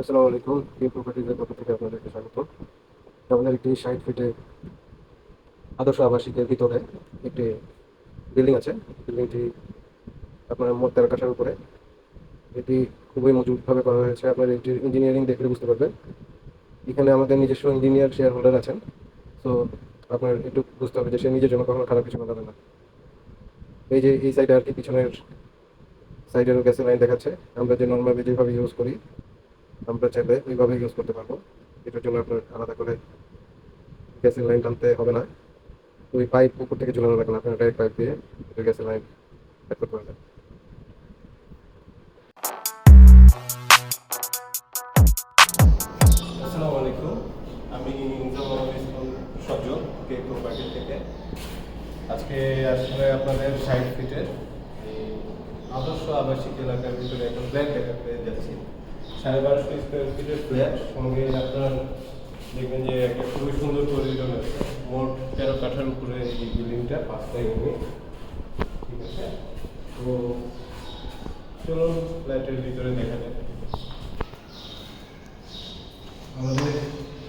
আসসালামু আলাইকুম। এই প্রপার্টিজের পক্ষ থেকে আপনাদেরকে স্বাগত। আমাদের একটি ষাট ফিটে আদর্শ আবাসিকের ভিতরে একটি বিল্ডিং আছে। বিল্ডিংটি আপনার মোট তেরো কাঠার উপরে। এটি খুবই মজবুতভাবে করা হয়েছে। আপনার এটির ইঞ্জিনিয়ারিং দেখলে বুঝতে পারবেন। এখানে আমাদের নিজস্ব ইঞ্জিনিয়ার শেয়ার হোল্ডার আছেন। তো আপনার একটু বুঝতে হবে যে সে নিজের জন্য কখনো খারাপ কিছু বানাবে না। এই যে এই সাইডে আর কি পিছনের সাইডেরও গ্যাসের লাইন দেখাচ্ছে। আমরা যে নর্মালি যেভাবে ইউজ করি আমরা চাইলে ওইভাবে ইউজ করতে পারব। এটার জন্য আপনার আলাদা করে গ্যাসের লাইন টানতে হবে না। ওই পাইপ উপর থেকে ঝুলানো লাগবে না, আপনার ডাইরেক্ট পাইপ দিয়ে গ্যাসের লাইন অ্যাড করতে পারবেন। আসসালামু আলাইকুম। আমি আজকে আসলে আপনাদের ষাট ফিটের আদর্শ আবাসিক এলাকার ভিতরে একটা ফ্ল্যাট দেখাতে যাচ্ছি। সাড়ে বারোশো স্কোয়ার ফিটের ফ্ল্যাট সঙ্গে আপনার দেখবেন যে একটা খুবই সুন্দর করিডোর আছে। মোট তেরো কাঠার উপরে এই বিল্ডিংটা পাঁচটা ইউনিট ঠিক আছে? তো চলুন ফ্ল্যাটের ভিতরে দেখা যাক। আমাদের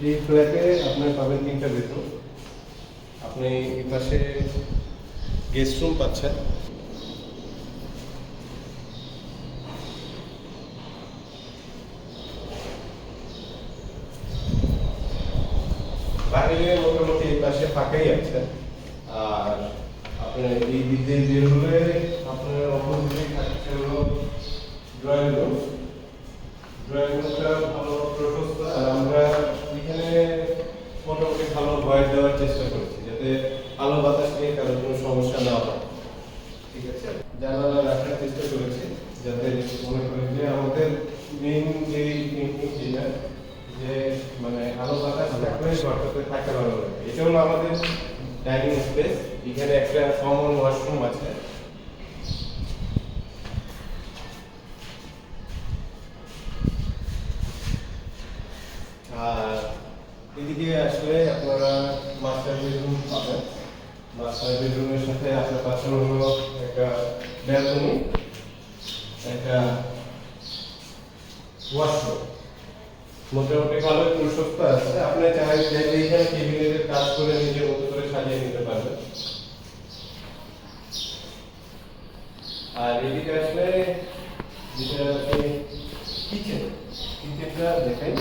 এই ফ্ল্যাটে আপনার পাবেন তিনটা বেডরুম আপনি এই পাশে গেস্ট রুম পাচ্ছেন। বাইরে মোটামুটি এই পাশে ফাঁকাই আছে। আর আপনার এই দিক বের হলে আপনার থাকছে ড্রয়িং রুম ড্রয়িং রুমটা ভালো প্রশস্ত, আর আমরা এখানে মোটামুটি ভালো ভয়েস দেওয়ার চেষ্টা করছি, যাতে আলো বাতাস নিয়ে কারোর কোনো সমস্যা না হয়। ঠিক আছে? জানালা রাখার চেষ্টা করেছি, যাতে মনে করি যে আমাদের মেইন যে যেটা যে মানে আলো বাতাস থাকলে ঘরটাতে থাকতে ভালো লাগে এটা হলো আমাদের ডাইনিং স্পেস এখানে একটা কমন ওয়াশরুম আছে। আর এদিকে আসলে আপনারা মাস্টার বেডরুম পাবেন। মাস্টার বেডরুমের সাথে আপনার পাশে হলো একটা ব্যালকনি একটা ওয়াশরুম মোটামুটি ভালো প্রশস্ত আছে। আপনি চাইলে এইখানে কেবিনেটের কাজ করে নিজের মতো করে সাজিয়ে নিতে পারবেন। আর এদিকে আসলে যেটা কিচেন কিচেনটা দেখেন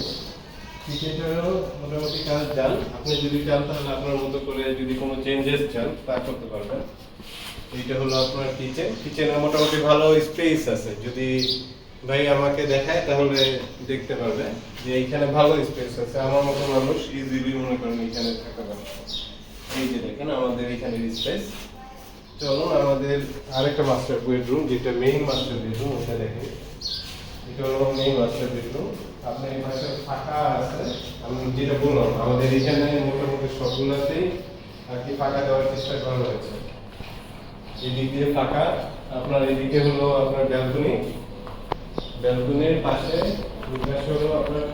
কিচেনটারও মোটামুটি কাজ যান আপনি যদি চান তাহলে আপনার মতো করে যদি কোনো চেঞ্জেস চান, তা করতে পারবেন। এইটা হলো আপনার কিচেন কিচেনে মোটামুটি ভালো স্পেস আছে। যদি ভাই আমাকে দেখায়, তাহলে দেখতে পারবে যে এইখানে ভালো স্পেস আছে। আমার মতো মানুষ ইজিলি মনে করেন এখানে থাকতে পারবে এই যে দেখেন, আমাদের এখানে স্পেস চলুন, আমাদের আরেকটা মাস্টার বেডরুম যেটা মেইন মাস্টার বেডরুম ওটা দেখেন। এটা হলো মেইন মাস্টার বেডরুম আপনার এই পাশে ফাঁকা আছে। আমি যেটা বললাম, আমাদের এখানে মোটামুটি সবগুলোতেই আর কি ফাঁকা দেওয়ার চেষ্টা করা হয়েছে। এদিক দিয়ে ফাঁকা। আপনার এদিকে হলো আপনার ব্যালকনি ব্যালকনির পাশে আপনার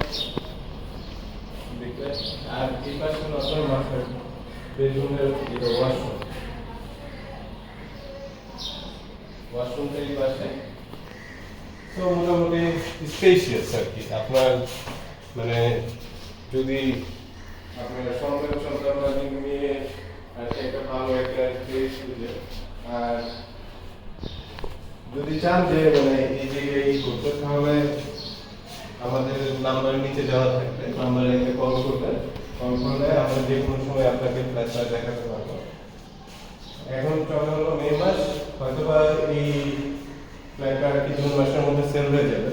তো মোটামুটি স্পেশিয়াস আর আপনার মানে যদি আপনার সন্তান নিয়ে আর একটা ভালো একটা আর যদি চান যে মানে এই যে এই করতে তাহলে আমাদের নাম্বার নিচে যাওয়া থাকবে। নাম্বারে এসে কল করবেন কল করলে আমরা যে কোনো সময় আপনাকে ফ্ল্যাশটা দেখাতে পারব। এখন চলে হলো মে মাস। হয়তোবা এই ফ্ল্যাটটা কিছু মাসের মধ্যে সেল হয়ে যাবে।